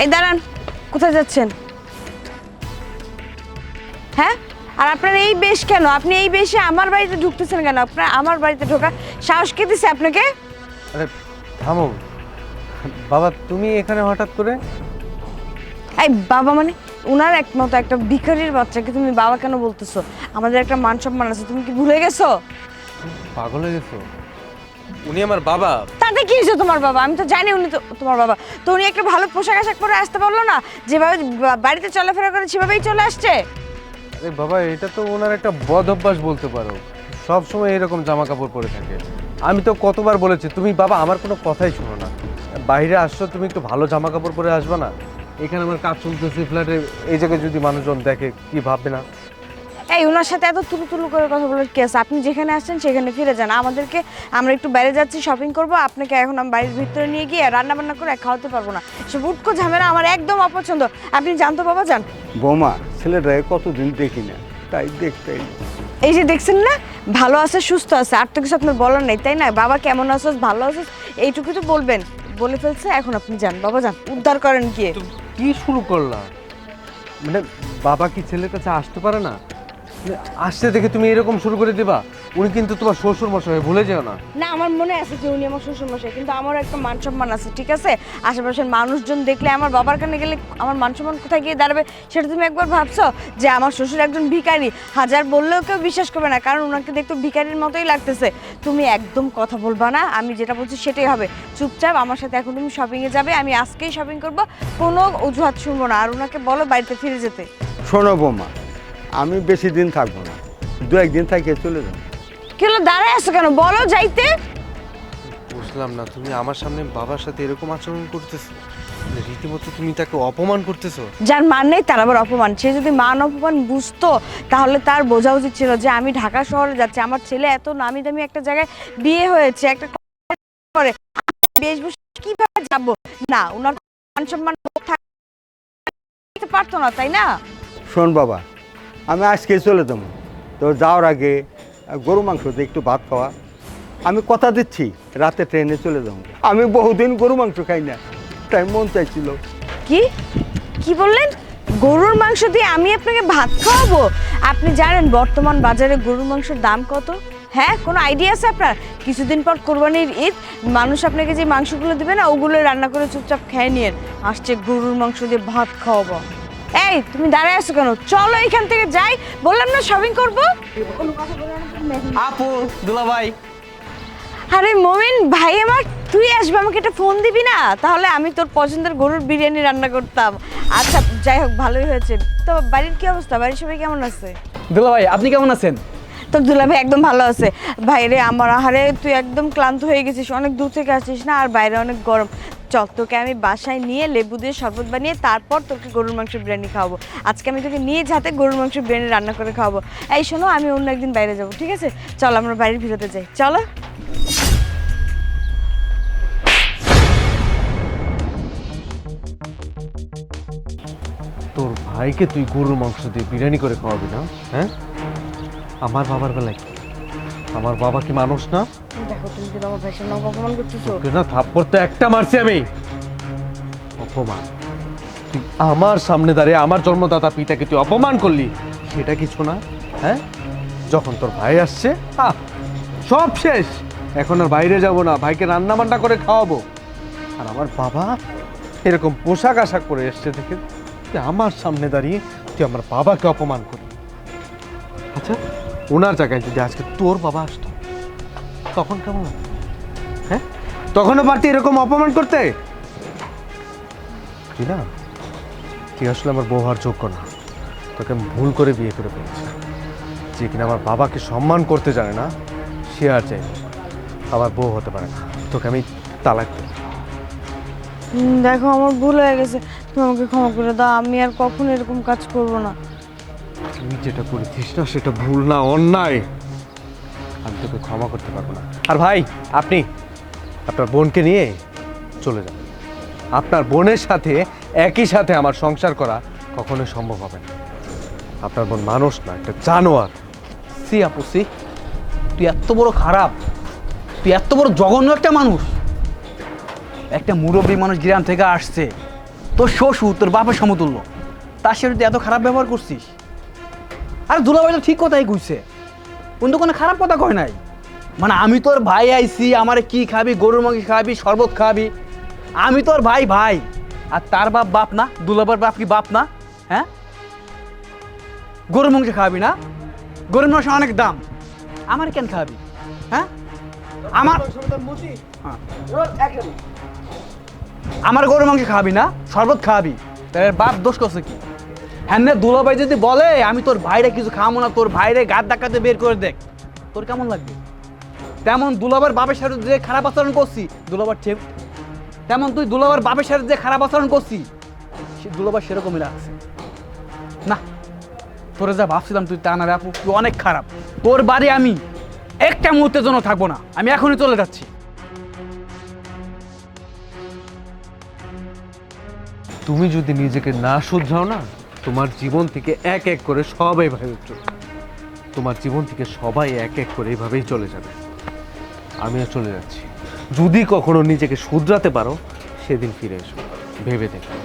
এই দাঁড়ান কোথায় যাচ্ছেন? হ্যাঁ? আর আপনার এই বেশ কেন? আপনি এই বেশে আমার বাড়িতে ঢুকতেছেন কেন? আপনার আমার বাড়িতে ঢোকা সাহস কে দিছে আপনাকে? আরে থামো। বাবা তুমি এখানে হঠাৎ করে? এই বাবা মানে উনার একমতো একটা ভিখারির বাচ্চাকে তুমি বাবা কেন বলতেছো? আমাদের একটা মান সম্মান আছে তুমি কি ভুলে গেছো? পাগল হয়ে গেছো? উনি আমার বাবা। তাতে কি হয়েছে তোমার বাবা? আমি তো জানি উনি তো তোমার বাবা। তো উনি একটা ভালো পোশাক আশাক পরে আসতে পারল না? যেভাবে বা- বাড়িতে চলাফেরা করে সেভাবেই চলে আসছে? আরে বাবা এটা তো ওনার একটা বদ অভ্যাস বলতে পারো। সব সময় এরকম জামা কাপড় পরে থাকে। আমি তো কতবার বলেছি তুমি বাবা আমার কোনো কথাই শোনো না। বাইরে আসছো তুমি একটু ভালো জামা কাপড় পরে আসবে না? এখানে আমার কাজ চলতেছে ফ্ল্যাটে। এই জায়গায় যদি মানুষজন দেখে কি ভাববে না? এই ওনার সাথে এত তুলু তুলু করে কথা বলার কি আছে? আপনি যেখানে আসছেন সেখানে ফিরে যান। আমাদেরকে আমরা একটু বাইরে যাচ্ছি শপিং করব। আপনাকে এখন আমি বাড়ির ভিতরে নিয়ে গিয়ে রান্না বান্না করে খাওয়াতে পারব না। সে উটকো ঝামেলা আমার একদম অপছন্দ। আপনি জানতো বাবা যান। বৌমা ছেলেটাকে কতদিন দেখি না? তাই দেখতে এই যে দেখছেন না ভালো আছে সুস্থ আছে। আর তো কিছু আপনার বলার নেই তাই না? বাবা কেমন আছোস? ভালো আছোস? এইটুকু তো বলবেন। বলে ফেলছে এখন আপনি যান। বাবা যান। উদ্ধার করেন গিয়ে। কি শুরু করলাম মানে বাবা কি ছেলের কাছে আসতে পারে না? আসতে দেখে তুমি এরকম শুরু করে দিবা উনি কিন্তু তোমার শ্বশুর মশাই ভুলে যেও না। না আমার মনে আছে যে উনি আমার শ্বশুর মশাই কিন্তু আমারও একটা মান সম্মান আছে ঠিক আছে? আশেপাশের মানুষজন দেখলে আমার বাবার কানে গেলে আমার মান সম্মান কোথায় গিয়ে দাঁড়াবে সেটা তুমি একবার ভাবছ? যে আমার শ্বশুর একজন ভিখারি হাজার বললেও কেউ বিশ্বাস করবে না কারণ ওনাকে দেখতে ভিখারির মতোই লাগতেছে। তুমি একদম কথা বলবা না আমি যেটা বলছি সেটাই হবে। চুপচাপ আমার সাথে এখন তুমি শপিংয়ে যাবে আমি আজকেই শপিং করব কোনো অজুহাত শুনব না আর ওনাকে বলো বাড়িতে ফিরে যেতে। শোনো বৌমা আমি বেশি দিন থাকব না। দু একদিন থেকে চলে যাব। কি হলো দাঁড়ায় আছো কেন? বলো যাইতে। বুঝলাম না তুমি আমার সামনে বাবার সাথে এরকম আচরণ করতেছো? রীতিমতো তুমি তাকে অপমান করতেছো? যার মান নেই তার আবার অপমান। সে যদি মান অপমান বুঝতো তাহলে তার বোঝা উচিত ছিল যে আমি ঢাকা শহরে যাচ্ছি। আমার ছেলে এত নামি দামি একটা জায়গায় বিয়ে হয়েছে একটা করে। বেশভূষা কীভাবে যাব? না ওনার মান সম্মান থাকতে পারতো না তাই না? শোন বাবা আমি আজকে চলে যাব। তো যাওয়ার আগে, গরু দিয়ে একটু ভাত খাওয়া। আমি কথা দিচ্ছি, রাতে ট্রেনে চলে যাব। আমি বহুদিন গরু মাংস খাই না, তাই মন চাইছিল। কি? কি বললেন? গরুর মাংস দিয়ে আমি আপনাকে ভাত খাওয়াবো? আপনি জানেন বর্তমান বাজারে গরুর মাংসের দাম কত? হ্যাঁ কোনো আইডিয়া আছে আপনার? কিছুদিন পর কোরবানির ঈদ, মানুষ আপনাকে যে মাংসগুলো দিবে না, ওগুলো রান্না করে চুপচাপ খেয়ে নিয়ে আসছে গরুর মাংস দিয়ে ভাত খাওয়াবো। এই তুমি দাঁড়ায় আছো কেন? চলো এখান থেকে যাই। বললাম না শপিং করব? আপু দুলাভাই। আরে মমিন ভাই আমার তুই আসবে আমাকে একটা ফোন দিবি না? তাহলে আমি তোর পছন্দের গরুর বিরিয়ানি রান্না করতাম। আচ্ছা যাই হোক ভালোই হয়েছে। তো বাড়ির কি অবস্থা? বাড়ির সবাই কেমন আছে? দুলা ভাই আপনি কেমন আছেন? তোর দুলা ভাই একদম ভালো আছে। বাইরে আমার আহারে তুই একদম ক্লান্ত হয়ে গেছিস অনেক দূর থেকে আসিস না? আর বাইরে অনেক গরম। চল তোকে আমি বাসায় নিয়ে লেবু দিয়ে শরবত বানিয়ে তারপর তোকে গরুর মাংস বিরিয়ানি খাওয়াবো। আজকে আমি তোকে নিয়ে যাতে গরুর মাংস বিরিয়ানি রান্না করে খাওয়াবো। এই শোনো, আমি অন্য একদিন বাইরে যাব, ঠিক আছে? চল, আমরা বাড়ির ভিতরে যাই। চলো। তোর ভাইকে তুই গরুর মাংস দিয়ে বিরিয়ানি করে খাওয়াবি না হ্যাঁ? আমার বাবার বেলায়? আমার বাবা কি মানুষ না? আমার ভাইয়ের নাম অপমান করতেছো। না থাপ্পড় তো একটা মারছি আমি। অপমান। আমার সামনে দাঁড়িয়ে আমার জন্মদাতা পিতাকে তুই অপমান করলি সেটা কিছু না হ্যাঁ? যখন তোর ভাই আসছে আহ, সব শেষ। এখন আর বাইরে যাব না ভাইকে রান্না বান্না করে খাওয়াবো। আর আমার বাবা এরকম পোশাক আশাক করে এসছে দেখে তুই আমার সামনে দাঁড়িয়ে তুই আমার বাবাকে অপমান করলি। আচ্ছা ওনার জায়গায় যদি আজকে তোর বাবা আসতো তখন কেমন? হ্যাঁ? তখনও পারতি এরকম অপমান করতে? তুই না তুই আসলে আমার বউ হওয়ার যোগ্য না? তোকে আমি ভুল করে বিয়ে করে ফেলেছি। যে কিনা আমার বাবাকে সম্মান করতে জানে না সে আর চাই আমার বউ হতে পারে না। তোকে আমি তালাক দেব। দেখো আমার ভুল হয়ে গেছে। তুমি আমাকে ক্ষমা করে দাও। আমি আর কখনো এরকম কাজ করব না। তুই যেটা করেছিস না সেটা ভুল না অন্যায়। আমি তোকে ক্ষমা করতে পারব না। আর ভাই, আপনি আপনার বোনকে নিয়ে চলে যান। আপনার বোনের সাথে, একই সাথে আমার সংসার করা কখনোই সম্ভব হবে না। আপনার বোন মানুষ না, একটা জানোয়ার। সি আপু, সি। তুই এত বড় খারাপ। তুই এত বড় জঘন্য একটা মানুষ। একটা মুরব্বী মানুষ গ্রাম থেকে আসছে। তোর শ্বশুর, তোর বাপের সমতুল্য। তার সাথে তুই এত খারাপ ব্যবহার করছিস। আর দুলাভাই তো ঠিক কথাই কইছে। কিন্তু কোনো খারাপ কথা কয় নাই। মানে আমি তোর ভাই আইছি আমার কি খাবি গরুর মাংস খাবি শরবত খাবি? আমি তোর ভাই ভাই। আর তার বাপ বাপ না? দুলাবার বাপ কি বাপ না? হ্যাঁ? গরুর মাংস খাবি না? গরুর মাংস অনেক দাম। আমার কেন খাবি? হ্যাঁ? আমার। আমার গরুর মাংস খাবি না? শরবত খাবি? তাহলে বাপ দোষ করছে কি? হ্যাঁ দুলাভাই যদি বলে, আমি তোর ভাইরে কিছু খামো না, তোর ভাইরে গাদ ডাকাতে বের করে দেখ। তোর কেমন লাগবে? তেমন দুলাবার বাপের সাথে যে খারাপ আচরণ করছি দুলাবার ঠিক তেমন তুই দুলাবার বাপের সাথে যে খারাপ আচরণ করছি, সে দুলাবার সেরকমই লাগছে। না, তোরে যা ভাবছিলাম তুই তা না আপু, তুই অনেক খারাপ। তোর বাড়ি আমি একটা মুহূর্তের জন্য থাকব না, আমি এখনই চলে যাচ্ছি। তুমি যদি নিজেকে না শুধরাও না তোমার জীবন থেকে এক এক করে সবাই ভাবে চলে তোমার জীবন থেকে সবাই এক এক করে এইভাবেই চলে যাবে। আমিও চলে যাচ্ছি। যদি কখনো নিজেকে শুধরাতে পারো, সেদিন ফিরে এসো। ভেবে দেখো।